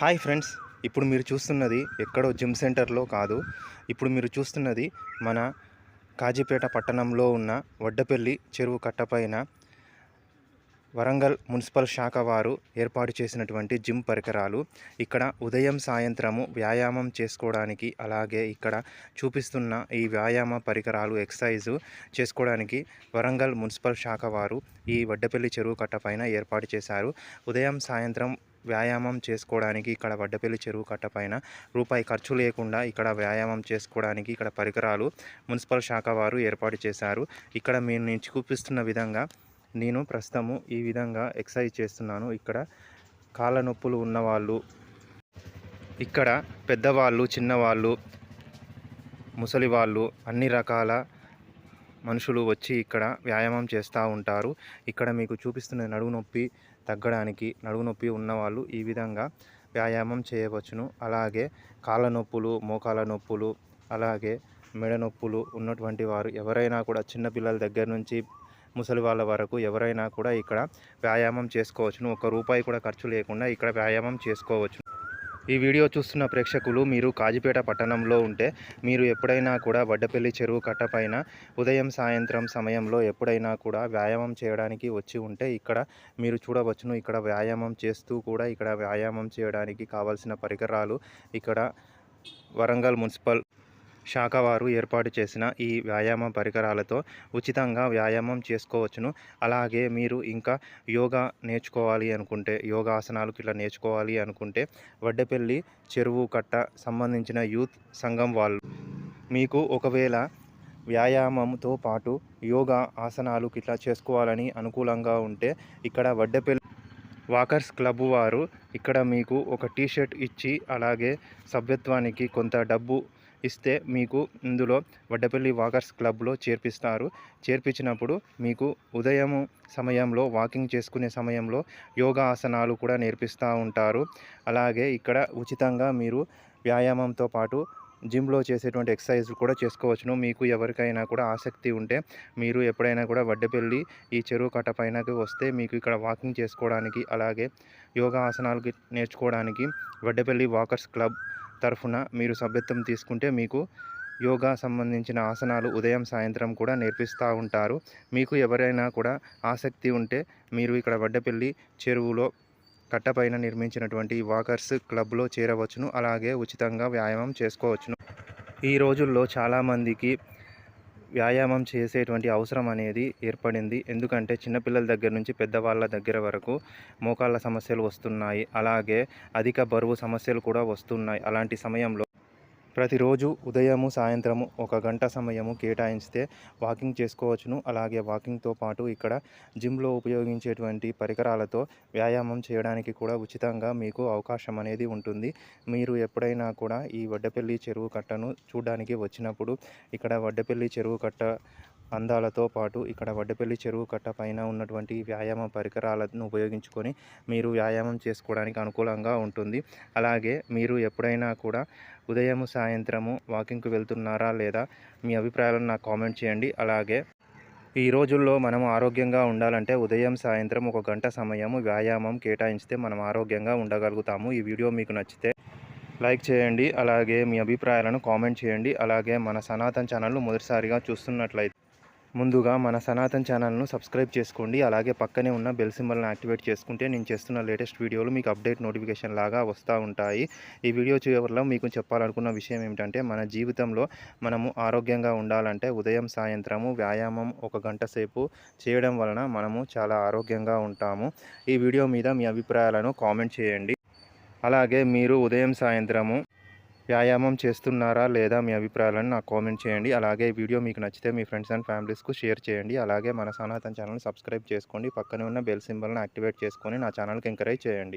Hi friends ఇప్పుడు మీరు చూస్తున్నది ఎక్కడో జిమ్ సెంటర్లో కాదు. ఇప్పుడు మీరు చూస్తున్నది మన కాజీపేట పట్టణంలో ఉన్న వడ్డపల్లి చెరువు కట్టపైన వరంగల్ మున్సిపల్ శాఖ వారు ఏర్పాటు చేసినటువంటి జిమ్ పరికరాలు. ఇక్కడ ఉదయం సాయంత్రము వ్యాయామం చేసుకోవడానికి అలాగే ఇక్కడ చూపిస్తున్న ఈ వ్యాయామ పరికరాలు ఎక్సర్సైజు చేసుకోవడానికి వరంగల్ మున్సిపల్ శాఖ వారు ఈ వడ్డపల్లి చెరువు కట్టపైన ఏర్పాటు చేశారు. ఉదయం సాయంత్రం వ్యాయామం చేసుకోవడానికి ఇక్కడ వడ్డపల్లి చెరువు కట్టపైన రూపాయి ఖర్చు లేకుండా ఇక్కడ వ్యాయామం చేసుకోవడానికి ఇక్కడ పరికరాలు మున్సిపల్ శాఖ వారు ఏర్పాటు చేశారు. ఇక్కడ మీరు నేను చూపిస్తున్న విధంగా నేను ప్రస్తుతము ఈ విధంగా ఎక్సర్సైజ్ చేస్తున్నాను. ఇక్కడ కాళ్ళ నొప్పులు ఉన్నవాళ్ళు ఇక్కడ పెద్దవాళ్ళు చిన్నవాళ్ళు ముసలి వాళ్ళు అన్ని రకాల మనుషులు వచ్చి ఇక్కడ వ్యాయామం చేస్తూ ఉంటారు. ఇక్కడ మీకు చూపిస్తున్న నడువు నొప్పి తగ్గడానికి నడువు నొప్పి ఉన్నవాళ్ళు ఈ విధంగా వ్యాయామం చేయవచ్చును. అలాగే కాళ్ళ నొప్పులు మోకాళ్ళ నొప్పులు అలాగే మెడ నొప్పులు ఉన్నటువంటి వారు ఎవరైనా కూడా చిన్నపిల్లల దగ్గర నుంచి ముసలి వాళ్ళ వరకు ఎవరైనా కూడా ఇక్కడ వ్యాయామం చేసుకోవచ్చును. ఒక రూపాయి కూడా ఖర్చు లేకుండా ఇక్కడ వ్యాయామం చేసుకోవచ్చు ఈ వీడియో చూస్తున్న ప్రేక్షకులు మీరు కాజీపేట పట్టణంలో ఉంటే మీరు ఎప్పుడైనా కూడా వడ్డపల్లి చెరువు కట్టపైన ఉదయం సాయంత్రం సమయంలో ఎప్పుడైనా కూడా వ్యాయామం చేయడానికి వచ్చి ఉంటే ఇక్కడ మీరు చూడవచ్చును. ఇక్కడ వ్యాయామం చేస్తూ కూడా ఇక్కడ వ్యాయామం చేయడానికి కావాల్సిన పరికరాలు ఇక్కడ వరంగల్ మున్సిపల్ శాఖ వారు ఏర్పాటు చేసిన ఈ వ్యాయామ పరికరాలతో ఉచితంగా వ్యాయామం చేసుకోవచ్చును. అలాగే మీరు ఇంకా యోగా నేర్చుకోవాలి అనుకుంటే యోగాసనాలు ఇట్లా నేర్చుకోవాలి అనుకుంటే వడ్డపల్లి చెరువు కట్ట సంబంధించిన యూత్ సంఘం వాళ్ళు మీకు ఒకవేళ వ్యాయామంతో పాటు యోగా ఆసనాలు ఇట్లా చేసుకోవాలని అనుకూలంగా ఉంటే ఇక్కడ వడ్డపల్లి వాకర్స్ క్లబ్ వారు ఇక్కడ మీకు ఒక టీషర్ట్ ఇచ్చి అలాగే సభ్యత్వానికి కొంత డబ్బు ఇస్తే మీకు ఇందులో వడ్డపల్లి వాకర్స్ క్లబ్లో చేర్పిస్తారు. చేర్పించినప్పుడు మీకు ఉదయం సమయంలో వాకింగ్ చేసుకునే సమయంలో యోగా ఆసనాలు కూడా నేర్పిస్తూ ఉంటారు. అలాగే ఇక్కడ ఉచితంగా మీరు వ్యాయామంతో పాటు జిమ్లో చేసేటువంటి ఎక్సర్సైజ్లు కూడా చేసుకోవచ్చును. మీకు ఎవరికైనా కూడా ఆసక్తి ఉంటే మీరు ఎప్పుడైనా కూడా వడ్డపల్లి ఈ చెరువు కట్ట పైనకి వస్తే మీకు ఇక్కడ వాకింగ్ చేసుకోవడానికి అలాగే యోగా ఆసనాలు నేర్చుకోవడానికి వడ్డపల్లి వాకర్స్ క్లబ్ తరఫున మీరు సభ్యత్వం తీసుకుంటే మీకు యోగా సంబంధించిన ఆసనాలు ఉదయం సాయంత్రం కూడా నేర్పిస్తూ ఉంటారు. మీకు ఎవరైనా కూడా ఆసక్తి ఉంటే మీరు ఇక్కడ వడ్డపల్లి చెరువులో కట్టపైన నిర్మించినటువంటి వాకర్స్ క్లబ్లో చేరవచ్చును. అలాగే ఉచితంగా వ్యాయామం చేసుకోవచ్చును. ఈ రోజుల్లో చాలామందికి వ్యాయామం చేసేటువంటి అవసరం అనేది ఏర్పడింది. ఎందుకంటే చిన్నపిల్లల దగ్గర నుంచి పెద్దవాళ్ళ దగ్గర వరకు మోకాళ్ళ సమస్యలు వస్తున్నాయి. అలాగే అధిక బరువు సమస్యలు కూడా వస్తున్నాయి. అలాంటి సమయంలో ప్రతిరోజు ఉదయము సాయంత్రము ఒక గంట సమయము కేటాయిస్తే వాకింగ్ చేసుకోవచ్చును. అలాగే వాకింగ్తో పాటు ఇక్కడ జిమ్లో ఉపయోగించేటువంటి పరికరాలతో వ్యాయామం చేయడానికి కూడా ఉచితంగా మీకు అవకాశం అనేది ఉంటుంది. మీరు ఎప్పుడైనా కూడా ఈ వడ్డపల్లి చెరువు కట్టను చూడడానికి వచ్చినప్పుడు ఇక్కడ వడ్డపల్లి చెరువు కట్ట అందాలతో పాటు ఇక్కడ వడ్డపల్లి చెరువు కట్ట పైన ఉన్నటువంటి వ్యాయామ పరికరాలను ఉపయోగించుకొని మీరు వ్యాయామం చేసుకోవడానికి అనుకూలంగా ఉంటుంది. అలాగే మీరు ఎప్పుడైనా కూడా ఉదయం సాయంత్రము వాకింగ్కు వెళ్తున్నారా లేదా మీ అభిప్రాయాలను నాకు కామెంట్ చేయండి. అలాగే ఈ రోజుల్లో మనం ఆరోగ్యంగా ఉండాలంటే ఉదయం సాయంత్రం ఒక గంట సమయము వ్యాయామం కేటాయించితే మనం ఆరోగ్యంగా ఉండగలుగుతాము. ఈ వీడియో మీకు నచ్చితే లైక్ చేయండి. అలాగే మీ అభిప్రాయాలను కామెంట్ చేయండి. అలాగే మన సనాతన్ ఛానల్ను మొదటిసారిగా చూస్తున్నట్లయితే ముందుగా మన సనాతన్ ఛానల్ను సబ్స్క్రైబ్ చేసుకోండి. అలాగే పక్కనే ఉన్న బెల్ సింబల్ని యాక్టివేట్ చేసుకుంటే నేను చేస్తున్న లేటెస్ట్ వీడియోలు మీకు అప్డేట్ నోటిఫికేషన్ లాగా వస్తూ ఉంటాయి. ఈ వీడియో చివరిలో మీకు చెప్పాలనుకున్న విషయం ఏమిటంటే మన జీవితంలో మనము ఆరోగ్యంగా ఉండాలంటే ఉదయం సాయంత్రము వ్యాయామం ఒక గంట సేపు చేయడం వలన మనము చాలా ఆరోగ్యంగా ఉంటాము. ఈ వీడియో మీద మీ అభిప్రాయాలను కామెంట్ చేయండి. అలాగే మీరు ఉదయం సాయంత్రము వ్యాయామం చేస్తున్నారా లేదా మీ అభిప్రాయాలను నాకు కామెంట్ చేయండి. అలాగే వీడియో మీకు నచ్చితే మీ ఫ్రెండ్స్ అండ్ ఫ్యామిలీస్కు షేర్ చేయండి. అలాగే మన సనాతన్ ఛానల్ని సబ్స్క్రైబ్ చేసుకోండి. పక్కనే ఉన్న బెల్ సింబల్ని యాక్టివేట్ చేసుకొని నా ఛానల్కి ఎంకరేజ్ చేయండి.